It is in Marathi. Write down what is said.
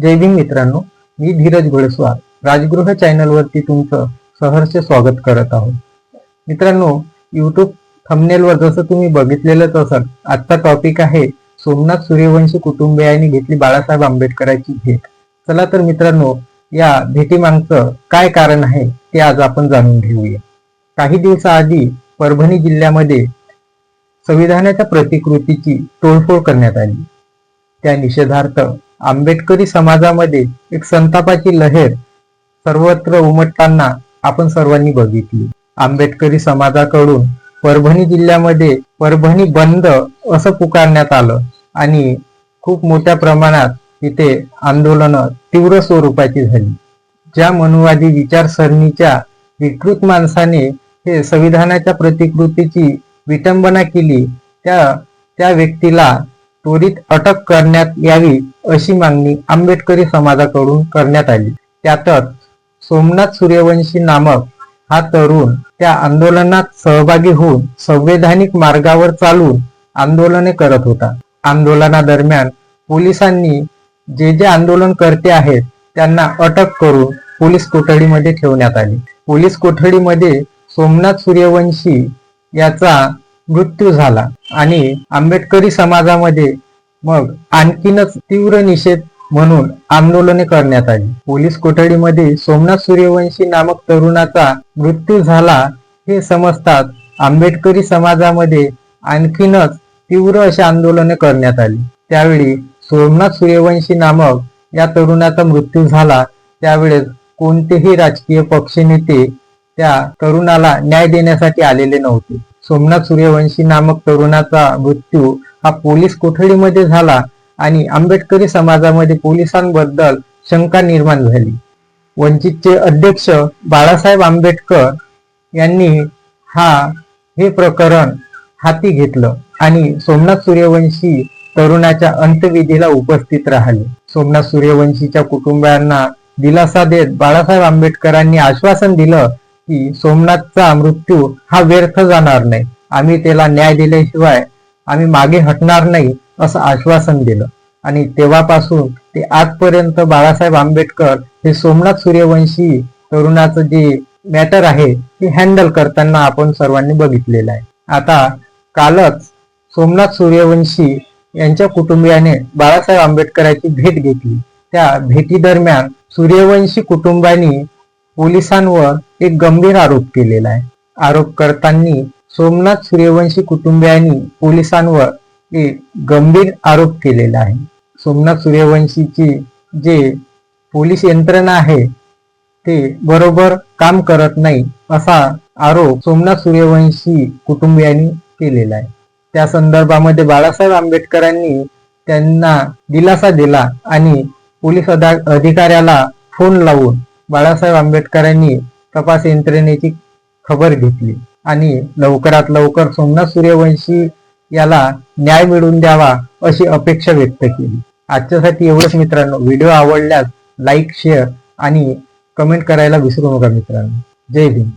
जय भीम मित्रांनो मी धीरज घोडस्वार. राजगृह चॅनलवरती तुमचं सहर्ष स्वागत करत आहोत. मित्रांनो युट्यूब थंबनेलवर जसं तुम्ही बघितलेलंच असाल आजचा टॉपिक आहे सोमनाथ सूर्यवंशी कुटुंबियांनी घेतली बाळासाहेब आंबेडकरांची भेट. चला तर मित्रांनो या भेटीमागचं काय कारण आहे ते आज आपण जाणून घेऊया. काही दिवसाआधी परभणी जिल्ह्यामध्ये संविधानाच्या प्रतिकृतीची तोडफोड करण्यात आली. त्या निषेधार्थ आंबेडकरी समाजामध्ये एक संतापाची लहर सर्वत्र उमटताना आपण सर्वांनी बघितली. आंबेडकरी समाजाकडून परभणी जिल्ह्यामध्ये परभणी बंद असं पुकारण्यात आलं आणि खूप मोठ्या प्रमाणात तिथे आंदोलनं तीव्र स्वरूपाची झाली. ज्या मनुवादी विचारसरणीच्या विकृत माणसाने हे संविधानाच्या प्रतिकृतीची विटंबना केली त्या त्या व्यक्तीला त्वरित अटक करण्यात यावी अशी मागणी आंबेडकरी समाजाकडून करण्यात आली. त्यातच सोमनाथ सूर्यवंशी नामक हा तरुण त्या आंदोलनात सहभागी होऊन संवैधानिक मार्गावर चालून आंदोलने करत होता. आंदोलनादरम्यान पोलिसांनी जे जे आंदोलनकर्ते आहेत त्यांना अटक करून पोलीस कोठडीमध्ये ठेवण्यात आली. पोलीस कोठडीमध्ये सोमनाथ सूर्यवंशी याचा मृत्यू झाला आणि आंबेडकरी समाजामध्ये मग आणखीनच तीव्र निषेध म्हणून आंदोलने करण्यात आली. पोलीस कोठडीमध्ये सोमनाथ सूर्यवंशी नामक तरुणाचा मृत्यू झाला हे समजतात आंबेडकरी समाजामध्ये आणखीनच तीव्र अशी आंदोलने करण्यात आली. त्यावेळी सोमनाथ सूर्यवंशी नामक या तरुणाचा मृत्यू झाला. त्यावेळेस कोणतेही राजकीय पक्षनेते त्या तरुणाला न्याय देण्यासाठी आलेले नव्हते. सोमनाथ सूर्यवंशी नामक तरुणाचा मृत्यू हा पोलीस कोठडीमध्ये झाला आणि आंबेडकरी समाजामध्ये पोलिसांबद्दल शंका निर्माण झाली. वंचितचे अध्यक्ष बाळासाहेब आंबेडकर यांनी हा हे प्रकरण हाती घेतलं आणि सोमनाथ सूर्यवंशी तरुणाच्या अंत्यविधीला उपस्थित राहिले. सोमनाथ सूर्यवंशीच्या कुटुंबियांना दिलासा देत बाळासाहेब आंबेडकरांनी आश्वासन दिलं की सोमनाथचा मृत्यू हा व्यर्थ जाणार नाही. आम्ही त्याला न्याय दिल्याशिवाय आम्ही मागे हटणार नाही असं आश्वासन दिलं. आणि तेव्हापासून ते आजपर्यंत बाळासाहेब आंबेडकर हे सोमनाथ सूर्यवंशी तरुणाचं जे मॅटर आहे ते हँडल करताना आपण सर्वांनी बघितलेलं आहे. आता कालच सोमनाथ सूर्यवंशी यांच्या कुटुंबियाने बाळासाहेब आंबेडकरांची भेट घेतली. त्या भेटी दरम्यान सूर्यवंशी कुटुंबांनी पोलिसांवर एक गंभीर आरोप केलेला आहे. आरोप करताना सोमनाथ सूर्यवंशी कुटुंबियांनी पोलिसांवर एक गंभीर आरोप केलेला आहे सोमनाथ सूर्यवंशीची जे पोलीस यंत्रणा आहे ते बरोबर काम करत नाही असा आरोप सोमनाथ सूर्यवंशी कुटुंबियांनी केलेला आहे. त्या संदर्भामध्ये बाळासाहेब आंबेडकरांनी त्यांना दिलासा दिला आणि पोलीस अधिकाऱ्याला फोन लावून बाळासाहेब आंबेडकरांनी तपास यंत्रणेची खबर घेतली. आणि लवकरात लवकर सोमनाथ सूर्यवंशी याला न्याय मिळवून द्यावा अशी अपेक्षा व्यक्त केली. आजच्यासाठी एवढंच मित्रांनो. व्हिडिओ आवडल्यास लाईक शेअर आणि कमेंट करायला विसरू नका मित्रांनो. जय भीम.